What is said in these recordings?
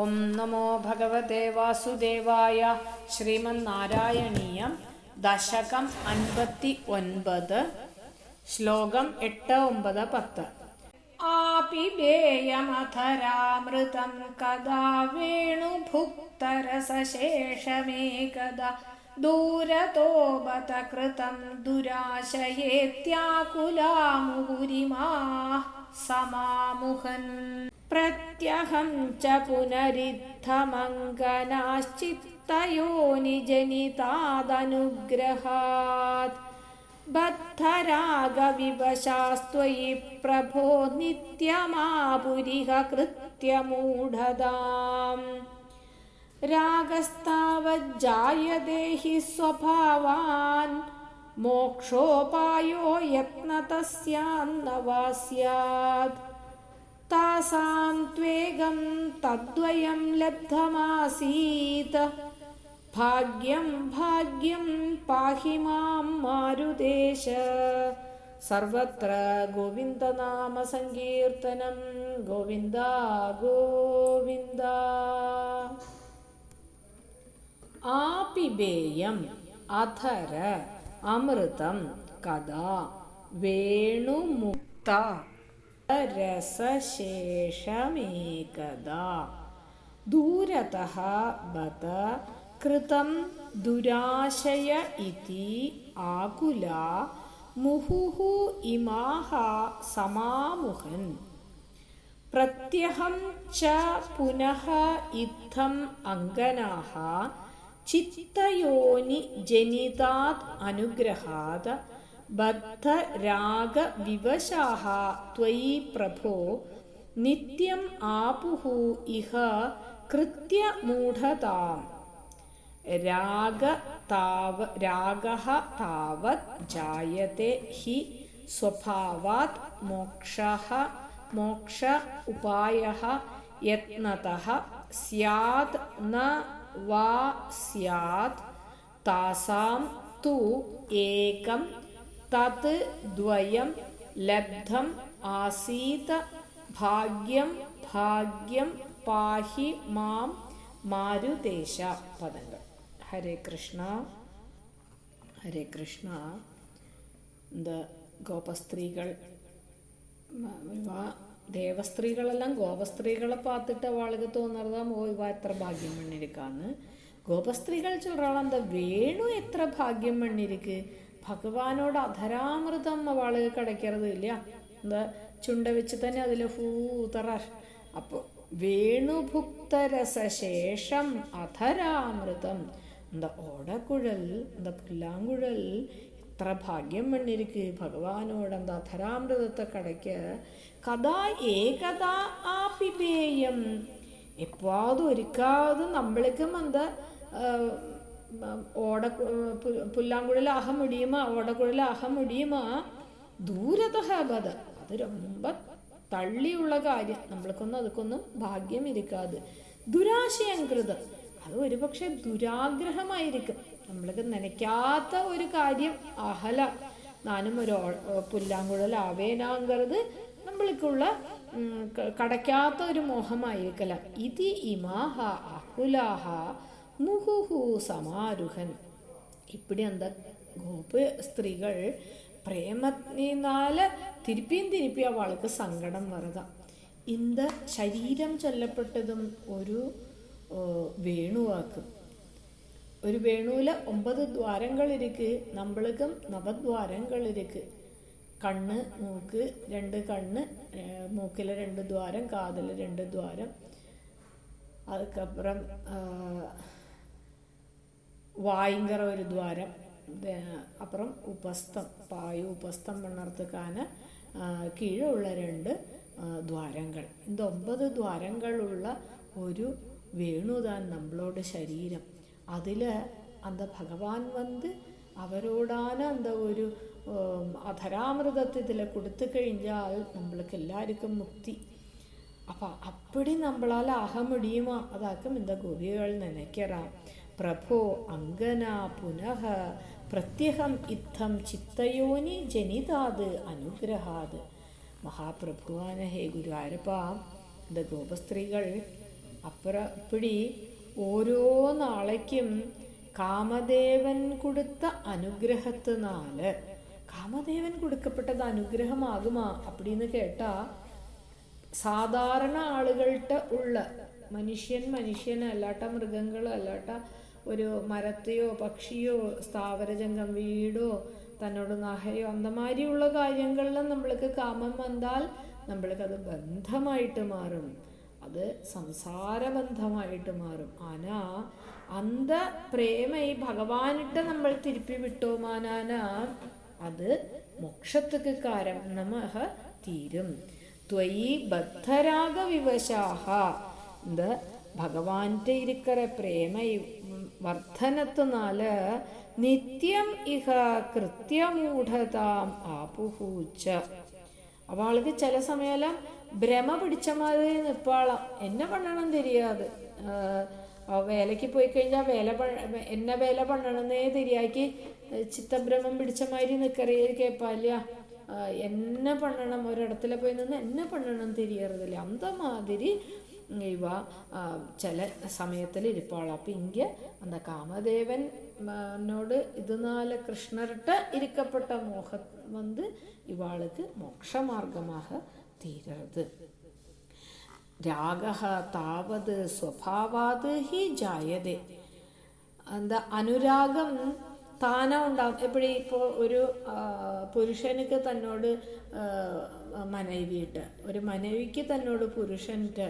ഓം നമോ ഭഗവതേ വാസുദേവായ ശ്രീമന്നാരായണീയം ദശകം അൻപത്തി ഒൻപത് ശ്ലോകം എട്ട് ഒമ്പത് പത്ത്. ആപിബേയമധരാമൃതം കഥാ വേണുഭുക്തരസശേഷമേകദാ ദൂരതോ ബത കൃതം ദുരാശയേത്യാകുലാമുഹുരിമാ സമാമുഹൻ. പ്രത്യഹം ച പുനരിദ്ധമങ്കനാശ്ചിത്തയോ നിജനിതാദനുഗ്രഹാത് ബദ്ധരാഗവിവശാസ്ത്വയി പ്രഭോ നിത്യമാപുരിഹ കൃത്യമൂഢതാം രാഗസ്താവജ്ജായതേ स्वभावान् സ്വഭാവാൻ മോക്ഷോപായോ യത്നതസ്യാന്ന വാ സ്യാത് त्वेगं तद्वयं ലബ്ധമാസീത്. ഭാഗ്യം ഭാഗ്യം പാഹി മാം മാരുദേശ സർവത്ര ഗോവിന്ദനാമ സങ്കീർത്തനം ഗോവിന്ദ ഗോവിന്ദ. ആപിബേയം അധര അമൃതം കഥ വേണുമുക്ത. രസശേഷമേകദാ. दूरतः കൃതം ദുരാശയ ഇതി ആകുല. മുഹുഹു ഇമാഹ സമാമുഹൻ പ്രത്യഹം ച പുനഃ ഇത്തം അങ്കനാः ചിത്തയോനി ജനിതാത് അനുഗ്രഹാത്. ബദ്ധരാഗവിവശാः त्वयि പ്രഭോ നിത്യം ആപുഹു ഇഹ കൃത്യമൂഢതാം രാഗ താവ രാഗഃ താവത് ജായത്തെ ഹി സ്വഭാവാത് മോക്ഷഃ മോക്ഷ ഉപായഃ യത്നതഃ സ്യാത് ന വാ സ്യാത് താസാം തു ഏകം തത് ദ്വയം ലബ്ധം ആസീത ഭാഗ്യം ഭാഗ്യം പാഹി മാം മാരുദേശ പദങ്ങൾ. ഹരേ കൃഷ്ണ. ഹരേ കൃഷ്ണ. എന്ത് ഗോപസ്ത്രീകൾ ദേവസ്ത്രീകളെല്ലാം ഗോപസ്ത്രീകളെ പാത്തിട്ട് ആളുകൾ തോന്നറുതാം ഓ ഇവ എത്ര ഭാഗ്യം മണ്ണിരിക്കാന്ന്. ഗോപസ്ത്രീകൾ ചൊല്ലാളെന്താ വേണു എത്ര ഭാഗ്യം മണ്ണിരിക്ക്? ഭഗവാനോട് അധരാമൃതം അവൾ കിടക്കരുത് ഇല്ല. എന്താ? ചുണ്ട വെച്ച് തന്നെ അതിൽ ഫൂതറ അപ്പോൾ വേണുഭുക്തരസശേഷം അധരാമൃതം. എന്താ? ഓടക്കുഴൽ എന്താ? പുല്ലാങ്കുഴൽ. എത്ര ഭാഗ്യം മണ്ണിരിക്ക് ഭഗവാനോട് എന്താ? അധരാമൃതത്തെ കടയ്ക്ക്. കഥാ ഏകതാ ആപിബേയം. എപ്പോഴും ഒരിക്കാതും നമ്മൾക്കും എന്താ ഓട പുല്ലാങ്കുഴൽ അഹം മുടിയുമാ ഓടക്കുഴൽ അഹം മുടിയുമാ ദൂരതഹാബത് അത് രൊമ്പ തള്ളിയുള്ള കാര്യം. നമ്മൾക്കൊന്നും അതൊക്കൊന്നും ഭാഗ്യം ഇരിക്കാതെ. ദുരാശയം കൃതം. അത് ഒരുപക്ഷെ ദുരാഗ്രഹമായിരിക്കും. നമ്മൾക്ക് നനയ്ക്കാത്ത ഒരു കാര്യം അഹല. നാനും ഒരു പുല്ലാങ്കുഴൽ ആവേനാങ്കരുത് നമ്മൾക്കുള്ള കടയ്ക്കാത്ത ഒരു മോഹമായിരിക്കല. ഇത് ഇമാഹ അഹുലാഹ. മുഹുഹു സമാരുഹൻ ഇപ്പിടി എന്താ ഗോപ സ്ത്രീകൾ പ്രേമത്തിനാല് തിരുപ്പിയും തിരുപ്പി അവൾക്ക് സങ്കടം വരുക இந்த ശരീരം ചൊല്ലപ്പെട്ടതും ഒരു വേണുവാക്ക് ഒരു വേണുവിൽ ഒമ്പത് ദ്വാരങ്ങൾ ഇരിക്ക് നമ്മൾക്കും നവദ്വാരങ്ങൾ ഇരിക്ക് കണ്ണ് മൂക്ക് രണ്ട് കണ്ണ് മൂക്കിലെ രണ്ട് ദ്വാരം കാതിൽ രണ്ട് ദ്വാരം அதுக்கப்புறம் வாய்ங்கிற ஒரு துவாரம் அப்புறம் உபஸ்தம் பாயு உபஸ்தம் பண்ணுறதுக்கான கீழே உள்ள ரெண்டு ദ്വാരങ്ങൾ இந்த ഒമ്പത് ദ്വാരങ്ങളുള്ള ഒരു വേണുതാൻ നമ്മളോട് ശരീരം அதில் அந்த பகவான் வந்து அவரோடான அந்த ஒரு അധരാമൃതത്തെ ഇതിൽ കൊടുത്തു കഴിഞ്ഞാൽ നമ്മൾക്ക് എല്ലാവർക്കും മുക്തി അപ്പം അപ്പടി നമ്മളാൽ ആഹ മുടിയുമോ അതാക്കും இந்த ഗോപികൾ നനയ്ക്കറാ പ്രഭോ അങ്കന പുനഃ പ്രത്യഹം ഇത്തം ചിത്തയോനി ജനിതാത് അനുഗ്രഹാത് മഹാപ്രഭുവാന ഹേ ഗുരുവായൂരപ്പ ഇത് ഗോപസ്ത്രീകൾ അപ്പുറപ്പിടി ഓരോ നാളേക്കും കാമദേവൻ കൊടുത്ത അനുഗ്രഹത്തിനാല് കാമദേവൻ കൊടുക്കപ്പെട്ടത് അനുഗ്രഹമാകുമാ അപ്പടിന്ന് കേട്ടാ സാധാരണ ആളുകളുടെ ഉള്ള മനുഷ്യൻ മനുഷ്യൻ അല്ലാട്ട മൃഗങ്ങൾ അല്ലാട്ട ഒരു മരത്തെയോ പക്ഷിയോ സ്ഥാവരജംഗം വീടോ തന്നോട് നഹയോ അന്ത മാതിരിയുള്ള കാര്യങ്ങളിൽ നമ്മൾക്ക് കാമം വന്നാൽ നമ്മൾക്ക് അത് ബന്ധമായിട്ട് മാറും. അത് സംസാരബന്ധമായിട്ട് മാറും. ആനാ അന്ത പ്രേമൈ ഭഗവാനിട്ട് നമ്മൾ തിരുപ്പി വിട്ടോ മാനാന അത് മോക്ഷത്തുക്ക് കാരം നമഹ തീരും. ത്വയി ബദ്ധരാഗ വിവശാഹ இந்த ഭഗവാന്റെ ഇരിക്കറ பிரேம വർധനത്തിനാല് നിത്യം ഇഹ കൃത്യമൂഢതാം ആപുഹൂച്ച. അവൾക്ക് ചില സമയമെല്ലാം ഭ്രമ പിടിച്ച മാതിരി നിപ്പാളാം. എന്നെ പണ്ണണം തിരിയാതെ. വേലയ്ക്ക് പോയി കഴിഞ്ഞാൽ വേല എന്നെ വേല പണ്ണണമെന്നേ തിരിയാക്കി ചിത്തഭ്രമം പിടിച്ച മാതിരി നിൽക്കറിയ കേപ്പാല്യ. എന്നെ പണ്ണണം ഒരിടത്തിലെ പോയി നിന്ന് എന്നെ പണ്ണണം തിരിയറതില്ല അന്തമാതിരി ഇവ ചില സമയത്തിൽ ഇരിപ്പാള അപ്പം ഇങ്ക അന്ന കാമദേവൻ എന്നോട് ഇതുനാല കൃഷ്ണരട്ട ഇരിക്കപ്പെട്ട മോഹം വന്ന് ഇവാൾക്ക് മോക്ഷമാർഗമാക തീരരുത്. രാഗ താവത് സ്വഭാവാത് ഹി ജായതെ. എന്താ അനുരാഗം താനാ ഉണ്ടാകും എപ്പോഴും ഇപ്പോൾ ഒരു പുരുഷനക്ക് തന്നോട് മനവിയിട്ട് ഒരു മനവിക്ക് തന്നോട് പുരുഷന്റെ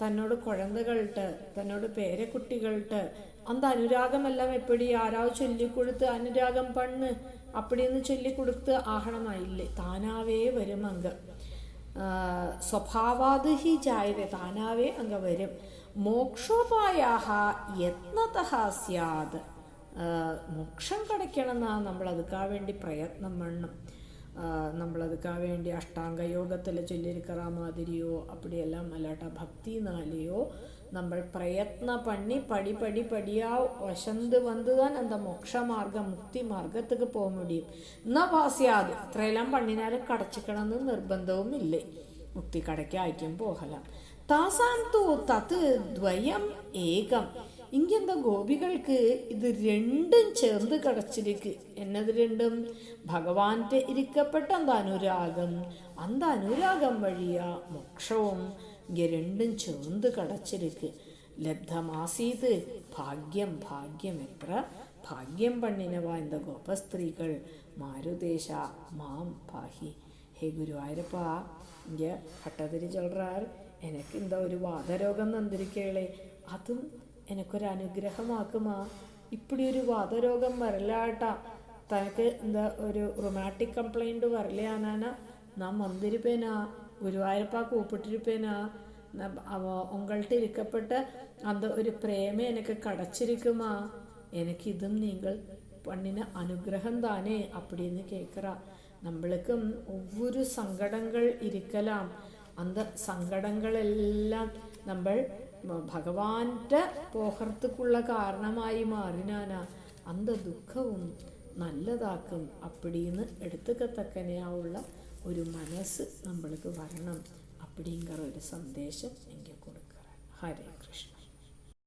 തന്നോട് കുഴന്തകൾട്ട് തന്നോട് പേരക്കുട്ടികൾട്ട് அந்த അനുരാഗമെല്ലാം എപ്പടി ആരാവ് ചൊല്ലിക്കൊടുത്ത് അനുരാഗം പണ്ണ് അപ്പടിന്ന് ചൊല്ലിക്കൊടുത്ത് ആഹണമായില്ലേ താനാവേ വരും അങ്ക സ്വഭാവാത് ഹി ജായത താനാവേ അങ്ക വരും മോക്ഷോപായാഹ യത്നതഃ സ്യാത് മോക്ഷം കിടക്കണമെന്നാ നമ്മളതുക്കാ വേണ്ടി പ്രയത്നം വേണം നമ്മളതുക്കാ വേണ്ടി അഷ്ടാംഗ യോഗത്തിൽ ചൊല്ലിരിക്കറ മാതിരിയോ അപ്പടിയെല്ലാം അല്ലാട്ട ഭക്തിനാലെയോ നമ്മൾ പ്രയത്ന பண்ணி படி படி படியா வசந்து வந்து தான் அந்த மோட்ச மார்க்கம் முக்தி மார்க்கத்துக்கு போக முடியும் എന്നാ പാസ്യാത് ഇത്രയെല്ലാം പണ്ണിനാലും കടച്ചിക്കണമെന്ന് നിർബന്ധവും ഇല്ലേ മുക്തി കടയ്ക്ക് അയക്കും പോകലാം താസാം തൂ തത് ദ്വയം ഏകം ഇങ്ങെന്താ ഗോപികൾക്ക് ഇത് രണ്ടും ചേർന്ന് കിടച്ചിരിക്ക് എന്നത് രണ്ടും ഭഗവാന്റെ ഇരിക്കപ്പെട്ട അന്താനുരാഗം അനുരാഗം അന്ത അനുരാഗം മോക്ഷവും ഇങ്ങ രണ്ടും ചേർന്ന് കടച്ചിരിക്ക് ലബ്ധമാസീത് ഭാഗ്യം ഭാഗ്യം എത്ര? ഭാഗ്യം പണ്ണിനവ എന്ത ഗോപസ്ത്രീകൾ? മാരുദേശ മാം പാഹി. ഹേ ഗുരുവായൂരപ്പ ഇങ്ങ ഭട്ടതിരി ചൊല്ലാർ എനിക്ക് എന്താ ഒരു വാദരോഗം നന്ദിരിക്കേളെ അതും എനിക്കൊരു അനുഗ്രഹമാക്കുമാ ഇപ്പിടി ഒരു വാതരോഗം വരലാട്ട. തനക്ക് എന്താ ഒരു റൊമാറ്റിക് കംപ്ലൈന്റ് വരലയാനാണ് നാം വന്നിരുപ്പേനാ. ഗുരുവായൂരപ്പാ കൂപ്പിട്ടിരുപ്പേനാ. ഉങ്ങൾട്ട് ഇരിക്കപ്പെട്ട് അന്ത ഒരു പ്രേമ എനിക്ക് കടച്ചിരിക്കുമാ. എനിക്കിതും നിങ്ങൾ പണ്ണിന് അനുഗ്രഹം താനേ അപ്പടിന്ന് കേൾക്കറ നമ്മൾക്കും ഒവ്വൊരു സങ്കടങ്ങൾ ഇരിക്കലാം. അന്ത സങ്കടങ്ങളെല്ലാം നമ്മൾ ഭഗവാന്റെ പോഹർത്തുക്കുള്ള കാരണമായി മാറിനാനാ അന്ത ദുഃഖവും നല്ലതാക്കും അപ്പടിന്ന് എടുത്തുക്കത്തക്കനെയാവുള്ള ഒരു മനസ്സ് നമ്മൾക്ക് വരണം. അപ്പടിങ്കർ ഒരു സന്ദേശം എനിക്ക് കൊടുക്കുക ഹരേ കൃഷ്ണ.